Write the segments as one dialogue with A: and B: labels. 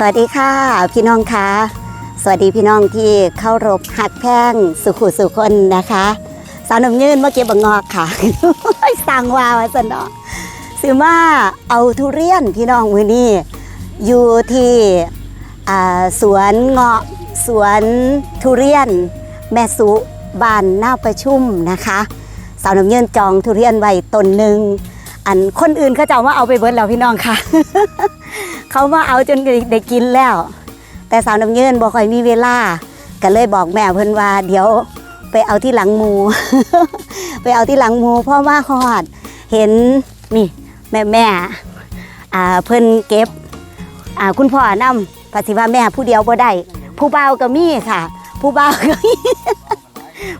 A: สวัสดีค่ะพี่น้องคะสวัสดีพี่น้องที่เข้ารบหักแพงสุขุสุคนนะคะ สาวน้ำยืนเมื่อกี้บังงอกค่ะสั่งวาวาสนเนาะซื้อมาเอาทุเรียนพี่น้องมือนี่อยู่ที่สวนเงาะสวนทุเรียน แม่สุบ้านหน้าประชุมนะคะ สาวน้ำยืนจองทุเรียนไว้ต้นหนึ่งอันคนอื่นเขาจะเอามาเอาไปเบิร์ดแล้วพี่น้องค่ะ เขามาเอาจนได้กินแล้ว แต่สาวน้ำเงินบอกค่อยมีเวลาก็เลยบอกแม่เพิ่นว่า เดี๋ยวไปเอาที่หลังมู ไปเอาที่หลังมูพ่อมาฮอด เห็นนี่แม่แม่เพิ่นเก็บคุณพ่อนำภาษีว่าแม่ผู้เดียวบ่ได้ผู้เบาก็มีค่ะ ผู้เบาก็มี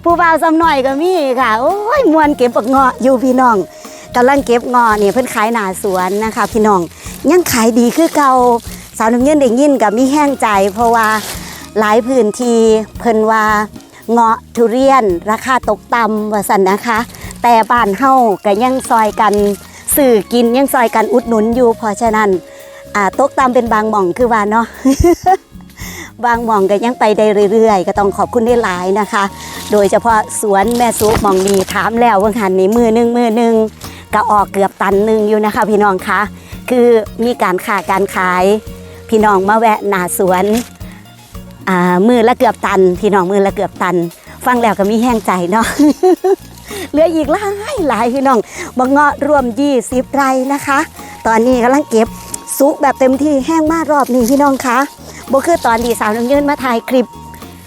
A: ผู้เบาซ้ำหน่อยก็มีค่ะ โอ้ยมวนเก็บบักเงาะอยู่พี่น้องกำลังเก็บเงาะนี่เพิ่นขายหน้าสวนนะคะ พี่น้อง ยังขายดีคือเก่าสาวน้ำเงินได้ยินกับมีแห้งใจ เพราะว่าหลายพื้นที่เพิ่นว่าเงาะทุเรียน ราคาตกต่ำว่าสันนะคะ แต่บ้านเฮาก็ยังซอยกันสื่อกินยังซอยกันอุดหนุนอยู่เพราะฉะนั้นตกต่ำเป็นบางหม่องคือว่าเนาะบางหม่องก็ยังไปได้เรื่อยๆ ก็ต้องขอบคุณได้หลายนะคะ โดยเฉพาะสวนแม่ซุปหมองนีถามแล้วว่าหันนี้มือหนึงมือหนึงก็ออกเกือบตันหนึงอยู่นะคะ พี่น้องคะ คือมีการค้าการขาย พี่น้องมาแวะหนาสวนมือละเกือบตัน พี่น้องมือละเกือบตัน ฟังแล้วก็มีแห้งใจเนาะเหลืออีกหลายหลายพี่น้องบางเงาะรวม20ไร่นะคะ ตอนนี้กำลังเก็บสุกแบบเต็มที่แห้งมากรอบนี้พี่น้องคะบ่คือตอนที่สาวน้ำยืนมาถ่ายคลิป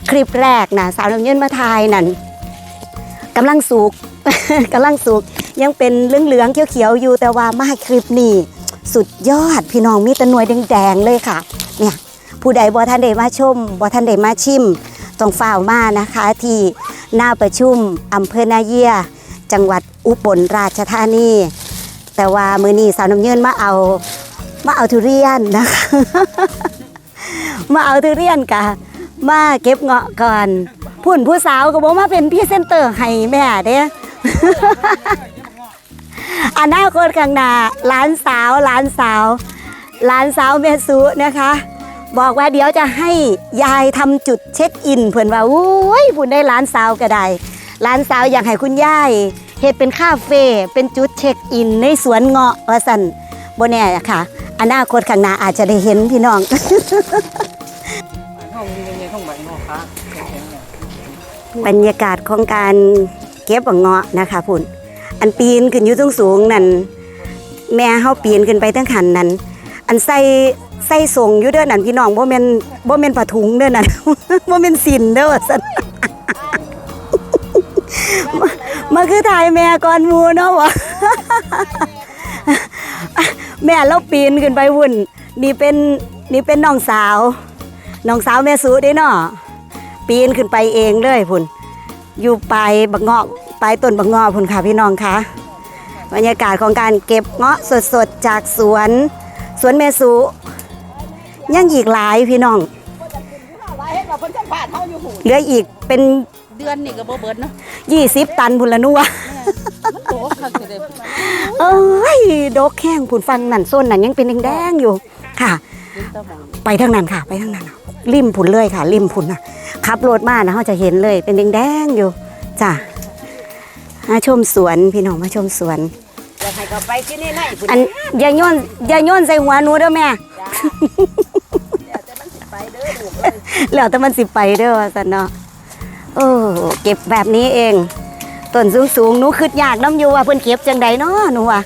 A: คลิปแรกนะสาวน้ำยืนมาถ่ายนั่นกำลังสุกกำลังสุกยังเป็นเหลืองๆเขียวๆอยู่แต่ว่ามาคลิปนี้ สุดยอดพี่น้องมีแตะหน่วยแดงๆเลยค่ะ เนี่ยผู้ใดบ่ท่านใดมาชมบ่ท่านใดมาชิมต้องฝ่าวมานะคะ ที่หน้าประชุมอำเภอนาเยีย จังหวัดอุบลราชธานี แต่ว่ามือนี้สาวน้ำเยินมาเอามาเอาทุเรียนนะคะ มาเอาทุเรียนกะมาเก็บเงาะก่อนพุ่นผู้สาวก็บอกมาเป็นพี่เซนเตอร์ให้แม่เด้ อนาคตข้างหน้าหลานสาวหลานสาวหลานสาวเมสุนะคะ บอกว่าเดี๋ยวจะให้ยายทำจุดเช็คอิน เพื่อนว่าอุ้ยพูดได้หลานสาวก็ได้หลานสาวอยากให้คุณยายเฮ็ดเป็นคาเฟ่เป็นจุดเช็คอิน ในสวนเงาะว่าสันบนแน่อะค่ะ อนาคตข้างหน้าอาจจะได้เห็นพี่น้อง
B: ห้องนี้เป็นห้องใบห้องค้าแข็งๆเนี่ย
A: บรรยากาศของการเก็บบักเงาะนะคะพุ่น อันปีนขึ้นอยู่สูงสูงนั่นแม่เฮาปีนขึ้นไปทั้งขันนั้น อันใส่ใส่ส่งอยู่เด้อนั่นพี่น้องบ่แม่นบ่แม่นผ้าถุงเด้อนั่นบ่แม่นสินเด้อซั่นมาคือถ่ายแม่ก่อนหมู่เนาะวะแม่เราปีนขึ้นไปวุ่น นี่เป็นนี่เป็นน้องสาวน้องสาวแม่สูเด้เนาะปีนขึ้นไปเองเลยพุ่นอยู่ปลายบักเงาะ ปลายต้นบักเงาะพุ่นค่ะพี่น้องคะบรรยากาศของการเก็บเงาะสดๆจากสวน สวนเมสุยังอีกหลายพี่น้อง
B: ว่าเฮ็ดว่าเพิ่นสัมภาษณ์เฮาอยู่หู
A: เหลืออีกเป็น
B: เดือนนี่ก็บ่เบิดเนาะ
A: 20ตันพุ่นละนัว
B: มันโตคักสิเด้
A: เอ้ยดกแข้งพุ่นฟังนั่นส้นนั่นยังเป็นแดงๆอยู่ค่ะ
B: เห็นแตะมอง
A: ไปทางนั้นค่ะ ไปทางนั้นน่ะริมผุนเลยค่ะ ริมผุนนะขับรถมานะเขาจะเห็นเลยเป็นแดงๆอยู่จ้ะ มาชมสวนพี่น้องมาชมสวน
B: อยากให้ก็ไปที่นี่ไหนพุ่น
A: อันอย่าโยนอย่าโยนใส่หัวหนูเด้อแม่
B: แต่มันสิไปเด้อลูกเอ้ย
A: แล้วแต่มันสิไปเด้อว่าสันเนาะโอ้เก็บแบบนี้เองต้นสูงสูงๆหนูคืดยากน้ำอยู่ว่าเพิ่นเก็บจังใดเนาะหนูว่า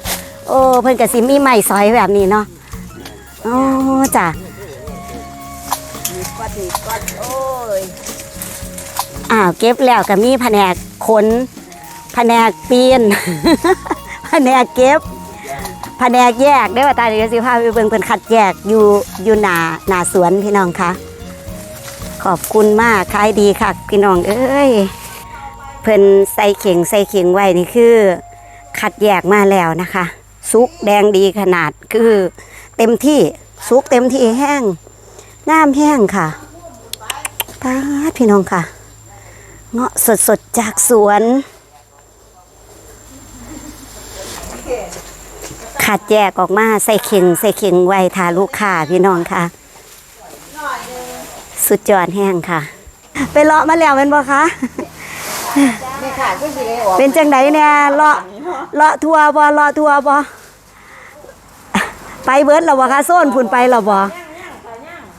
A: โอ้เพิ่นก็สิมีไม้สอยแบบนี้เนาะอ๋อจ้ะ
B: มีปัดนี่ปัดโอ้ย
A: อ้าวเก็บแล้วก็มีแผนกขน แผนกปีนแผนกเก็บแผนกแยกได้ว่าตาเดี๋ยวสิพาไปเบิ่งเพิ่นคัดแยกอยู่อยู่หนาหนาสวนพี่น้องคะขอบคุณมากขายดีค่ะพี่น้องเอ้ยเพิ่นใส่เข่งใส่เข่งไว้นี่คือคัดแยกมาแล้วนะคะสุกแดงดีขนาดคือเต็มที่สุกเต็มที่แห้งงามแห้งค่ะป้าพี่น้องค่ะ เงาะสดๆจากสวน ขัดแยกออกมาใส่เข่งใส่เข่งไว้ทาลูกค้าพี่น้องค่ะ สุดยอดแห้งค่ะ ไปเลาะมาแล้วเป็นบ่คะ
B: นี่ค่ะก็สิได้ออก
A: เป็นจังไดเนี่ยเลาะเลาะทัวร์บ่เลาะทัวร์บ่ไปเบิดแล้วบ่คะโซนพุ่นไปแล้วบ่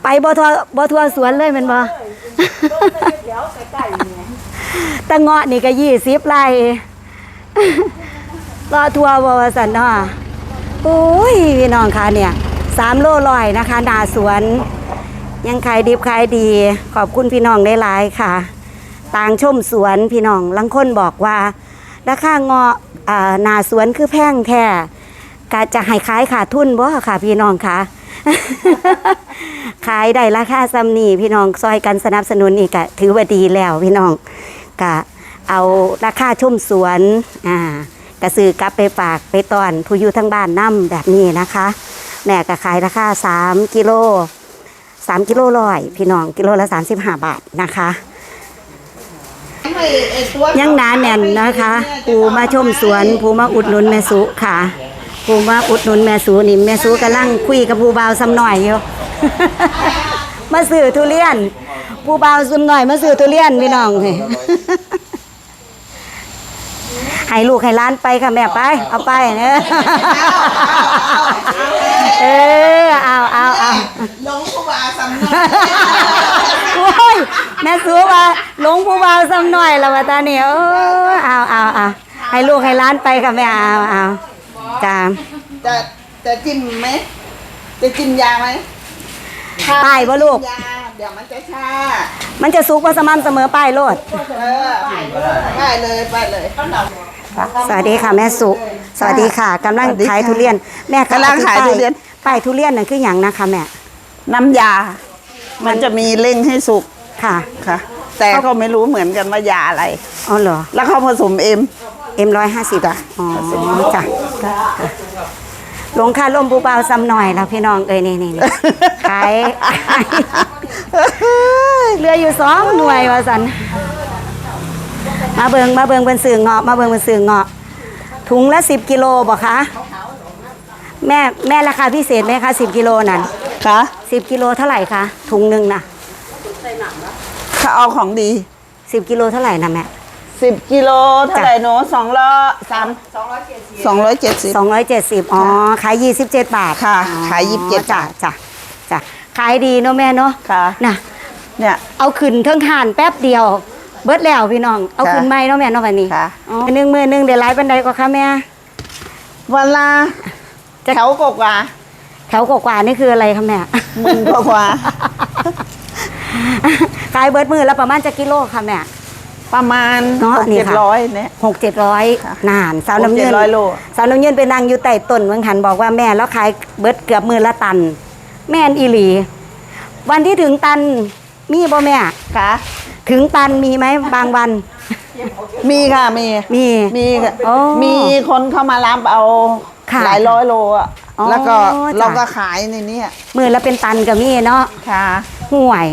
A: ไปบ่ทัวร์บ่ทัวร์สวนเลยแม่นบ่
B: เดี๋ยวใกล้ๆนี่
A: ตะเงาะนี่ก็20ไร่เลาะทัวร์บ่ว่าซั่นเนาะ โอ้ยพี่น้องคะเนี่ย3โลร้อยนะคะนาสวน ยังขายดิบขายดี ขอบคุณพี่น้องได้หลายค่ะ ต่างชมสวนพี่น้องลังคนบอกว่า ราคาเงาะนาสวนคือแพงแท้กะจะให้ขายขาดทุนบ่ค่ะ พี่น้องคะขายได้ราคาซ้ำนี่พี่น้องซอยกันสนับสนุนอีกกะถือว่าดีแล้วพี่น้องกะเอาราคาช่มสวนอ่า กระซื้อกลับไปฝากไปตอนผู้อยู่ทั้งบ้านนํแบบนี้นะคะ แม่ก็ขายราคา3กิโล3กิโลร้อยพี่น้องกิโลละ35 บาทนะคะยังหนาแน่นนะคะปูมาชมสวนปูมาอุดหนุนแม่สุค่ะปูมาอุดหนุนแม่สุนี่แม่สุกำลังคุยกับผู้บ่าวซ้ำหน่อยอยู่มาซื้อทุเรียนผู้บ่าวซ้ำหน่อยมาซื้อทุเรียนพี่น้อง ให้ลูกให้ร้านไปค่ะแม่ไป เอาไปเนอะเออเอาเอาเอา
B: ลงผู้ว่าสำนัก
A: โอ้ยแม่สูว่าหลงผู้บ่าวซ้ำหน่อยแล้วว่าตาเนี่ยเออเอาเอาเอาให้ลูกให้ร้านไปค่ะแม่เอาเอาจ้า
B: จะจะจิ้มไหมจะจิ้มยาไหม
A: ป้ายบ่ลูก
B: ยาเดี๋ยวมันจะชา
A: มันจะสุกว่าสม่ำเสมอป้ายโลด
B: เออไปเลยไปเลย
A: สวัสดีค่ะแม่สุ สวัสดีค่ะกำลัง
B: สวัสดีค่ะ
A: ขายทุเรียน แม่
B: กำลังขายทุเรียน
A: ป้ายทุเรียนนั่นคืออย่างนะคะแม่
B: น้ำยา มันจะมีเร่งให้สุก
A: ค่ะ
B: ค่ะ แต่ก็ไม่รู้เหมือนกันว่ายาอะไร
A: อ๋อเหรอ
B: แล้วเขาผสมเอ็ม
A: เอ็มร้อยห้าสิบอ๋อจ้ะ ลงค่าร่มผู้บ่าวซ้ำหน่อยแล้วพี่น้องเอ้ยนี่นี่นี่ขายเหลืออยู่สองหน่วยว่าสันมาเบิงมาเบิงเป็นสื่อเงาะมาเบิงเป็นสื่อเงาะถุงละสิบกิโลบอกคะแม่แม่ราคาพิเศษไหมคะสิบกิโลนั่น
B: ค่ะ
A: สิบกิโลเท่าไหร่คะถุงหนึ่งนะ
B: เขาเอาของดี
A: สิบกิโลเท่าไหร่นะแม่
B: สิบกิโลเท่าไหร่หนูสองร้อยสามสองร้อยเจ็ดสิบ
A: สองร้อยเจ็ดสิบอ๋อ ขายยี่สิบเจ็ดบาท
B: ค่ะ
A: อ๋อ
B: ขาย27
A: จ้ะจ้ะจ้ะขายดีเนาะแม่เนาะ
B: ค่ะ
A: น่ะ
B: เนี่ย
A: เอาขึ้นเทิงหานแป๊บเดียว เบิดแล้วพี่น้องเอา
B: ค่ะ
A: ขึ้นไม่เนาะแม่เนาะวันนี้
B: ค่ะ
A: อ๋อหนึ่งมือหนึ่งเดี๋ยวไลฟ์บันไดก็ค่ะแม่
B: วันละ
A: จะ
B: แถวกว่า
A: แถวกว่าๆนี่คืออะไรคะแม่
B: หมื่นกว่า
A: ขายเบิดมือแล้วประมาณจะกิโลค่ะแม่
B: ประมาณ
A: เนาะ
B: หก
A: นี่
B: เจ็ด
A: ค่ะ
B: ร้อยเนี่ย
A: หกเจ็ดร้อย
B: ค่ะ
A: นานสาวน้ำเงิน
B: 600โล
A: สาวน้ำเงินเป็นนางอยู่ใต้ต้นเมืองหันบอกว่าแม่แล้วขายเบิดเกือบมือละตัน แม่นอีหลี วันที่ถึงตันมีบ่แม่
B: ค่ะ
A: ถึงตันมีไหมบางวัน
B: มีค่ะมี
A: มี
B: มีค่ะ
A: โอ้
B: มีคนเข้ามารับเอา
A: ค่ะ
B: หลายร้อยโลอะ
A: อ๋อ
B: แล้วก็
A: จ้ะ
B: เราก็ขายในเนี้ย
A: มือละเป็นตันก็มีเนาะ
B: ค่ะ
A: ห่วย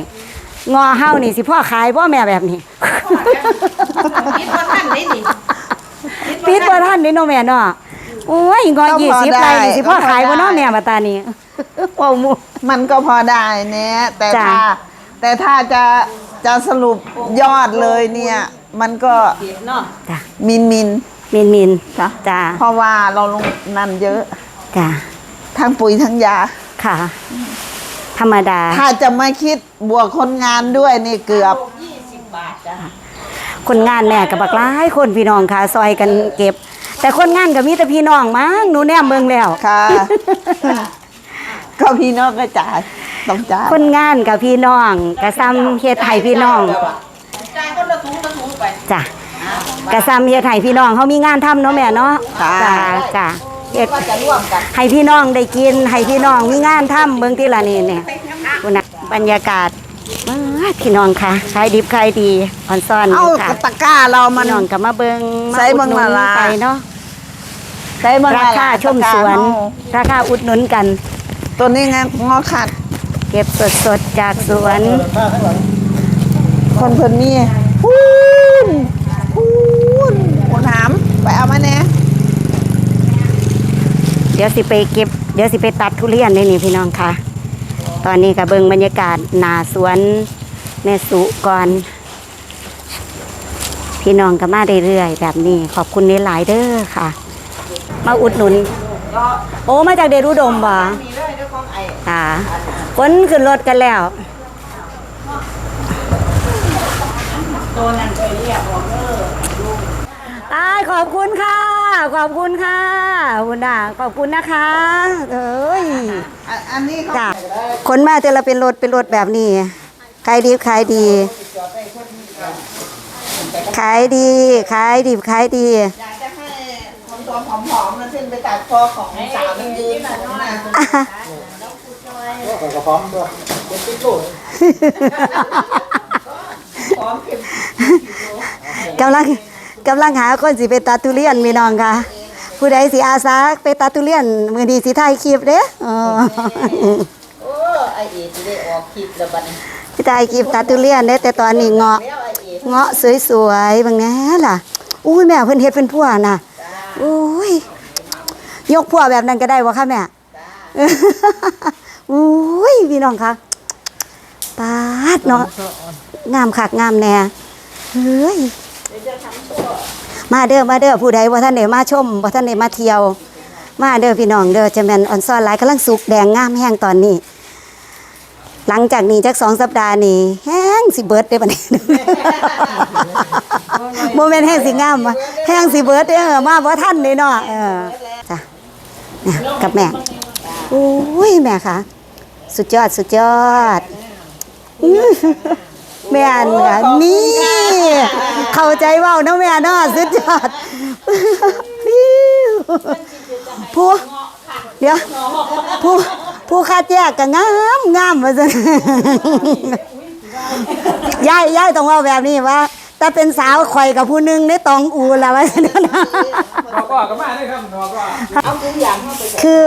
A: งอเฮานี่สิพ่อขายพ่อแม่แบบนี้
B: คิดว่าท่านได้ดิ
A: ปิดบ่ทันนี่เนาะแม่เนาะโอ้ยงอ
B: ก็
A: ยี่
B: พอ
A: สิบ
B: ได้
A: ไรนี่สิพ่อ
B: ก็พอ
A: ขายบ่เนาะ
B: ได้
A: แม่มาตานี้เว้าหมู
B: มันก็พอได้เนี่ยแต่
A: จ้ะ
B: ถ้าแต่ถ้าจะจะสรุปยอดเลยเนี่ย มันก็
A: จ้ะ
B: มินมิน
A: มินมิน
B: จ้ะ
A: จ้า
B: เพราะว่าเราลงนั่นเยอะ
A: จ้า
B: ทั้งปุ๋ยทั้งยา
A: ค่ะ ธรรมดา
B: ถ้าจะมาคิดบวกคนงานด้วยนี่เกือบ
A: คนงานแม่กับบักหลายคนพี่น้องค่ะซอยกันเก็บ แต่คนงานก็มีแต่พี่น้องมั้งหนูแนมเบิ่งแล้ว
B: ค่ะ ก็พี่น้องก็จ่ายต้องจ่าย
A: คนงานกับพี่น้องกระซ้ำเฮ็ดให้พี่น้องจ้ะกระซ้ำเฮ็ดให้พี่น้องเขามีงานทำเนาะแม่เนาะ
B: ค่ะ
A: จ้ะจ้ะ เฮ็ด
B: จะร่วมกัน
A: ให้พี่น้องได้กิน ให้พี่น้องมีงานทำเบิ่งที่ละนี่เนี่ยคุณน่ะบรรยากาศว้าพี่น้องค่ะขายดิบขายดีออนซ่อน
B: เอา
A: ค่ะ
B: ตะกร้าเรามั
A: พี่
B: น
A: น้องก็มาเบิ่งมา
B: ใส่
A: อุ
B: เบิ่
A: ด
B: ง
A: หนุ
B: ละ
A: น
B: ลา
A: ไปเนาะ
B: ใช้เบิ่ง
A: ราคาชมสวน
B: ตะกร้าเฮา
A: ราคาอุดหนุนกัน
B: ตัวนี้ไงงอขัด
A: เก็บสดๆจากสวน
B: คนเพิ่นมีพูนพูนคนถามไปเอามาแน่
A: เดี๋ยวสิไปเก็บ เดี๋ยวสิไปตัดทุเรียนนี่นี่พี่น้องค่ะ ตอนนี้ก็เบิ่งบรรยากาศหนาสวนแม่สุก่อน พี่น้องก็มาเรื่อยๆแบบนี้ ขอบคุณหลายๆเด้อค่ะ มาอุดหนุน โอ้มาจากเดรุดมบ่
B: มีเลยเจ้าของไอ้
A: ค่ะคนขึ้นรถกันแล้ว
B: ตัวนั้นไปเรียกบอกเออ
A: ตายขอบคุณค่ะ ขอบคุณค่ะคุณด่าขอบคุณนะคะ เอ้ย
B: อันอันนี้เขา
A: จ้ะคนมาแต่ละเป็นรถเป็นรถแบบนี้ขายดีขายดีขายดีขายดีขายดี
B: อยากจะให้คนตัวผอมๆนั่นขึ้นไปตัดคอของสาวมันยืนผมนะ
A: อะ
C: กระพร้อมด้วยเป็นติ๊กโก้
B: พร้อมเข็ม
A: กำลัง กำลังหาคนสิไปตัดทุเรียนมีน้องค่ะ ผู้ใดสิอาสาไปตัดทุเรียนมือดีสิถ่ายคลิปเด้ออ๋อ
B: โอ้ไอเอ๋จะได้ออกคลิปแล้วบัดนี้
A: สิถ่ายคลิปตัดทุเรียนเด้อแต่ตอนนี้เงาะ
B: แล้วไอเอ๋
A: เงาะสวยๆบางแน่ล่ะอุ้ยแม่เพิ่นเฮ็ดเป็นพวน่ะอุ้ยยกพวแบบนั้นก็ได้บ่คะแม่อุ้ยพี่น้องคะปาดเนาะงามคักงามแน่เฮ้ย มาเด้อมาเด้อผู้ใดบ่าท่านได้มาชมบ่าท่านได้มาเที่ยว มาเด้อพี่น้องเด้อจะแมนออนซ่อนหลายกำลังสุกแดงงามแห้งตอนนี้ หลังจากนี้จักสองสัปดาห์นี้แห้งสิเบิดได้อบัดนี้โมเมนต์แห้งสิงามวะแห้งสิเบิดเด้ออมาบ่ทันเลยเนาะเออจ้ะเนี่ยกับแม่โอ้ยแม่ค่ะ สุดยอดสุดยอดอ แม่นค่ะนี่ เข้าใจเว้าเนาะแม่เนาะสุดยอดผู้เดี๋ยวผู้ผู้คัดแยกก็งามงามว่าซั่นยายยายต้องเว่าแบบนี้ว่าแต่เป็นสาวข่อยกับผู้หนึงในตองอูละว่าซั่นนะ
C: นอกก็ก็มาเลยครับนอกก็
B: เอาทุกอย่างเข้าไป
A: คือ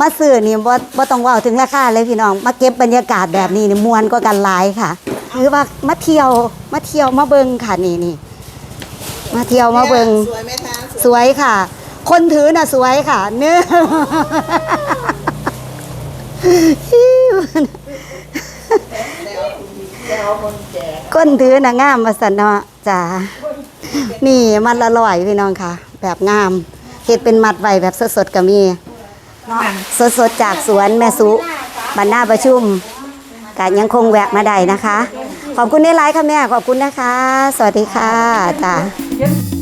A: มาซื้อนี่บ่บ่ต้องเว้าถึงราคาเลยพี่น้อง มาเก็บบรรยากาศแบบนี้นี่ม่วนก็กันหลายค่ะ คือว่ามาเที่ยวมาเที่ยวมาเบิ่งค่ะนี่นี่มาเที่ยวมาเบิ่ง
B: สวยไหมคะ
A: สวยค่ะ คนถือน่ะสวยค่ะ เนื้อ
B: แล้วคนแก่
A: ก้นถือน่ะงามมาสันเนาะจ้านี่มันละลอยพี่น้องค่ะ แบบงามเฮ็ดเป็นมัดไว้แบบสดๆก็มีสดๆจากสวนแม่สุบรรณาประชุมกยังคงแวะมาได้นะคะ ขอบคุณในไลฟ์ค่ะแม่ขอบคุณนะคะ สวัสดีค่ะจ้า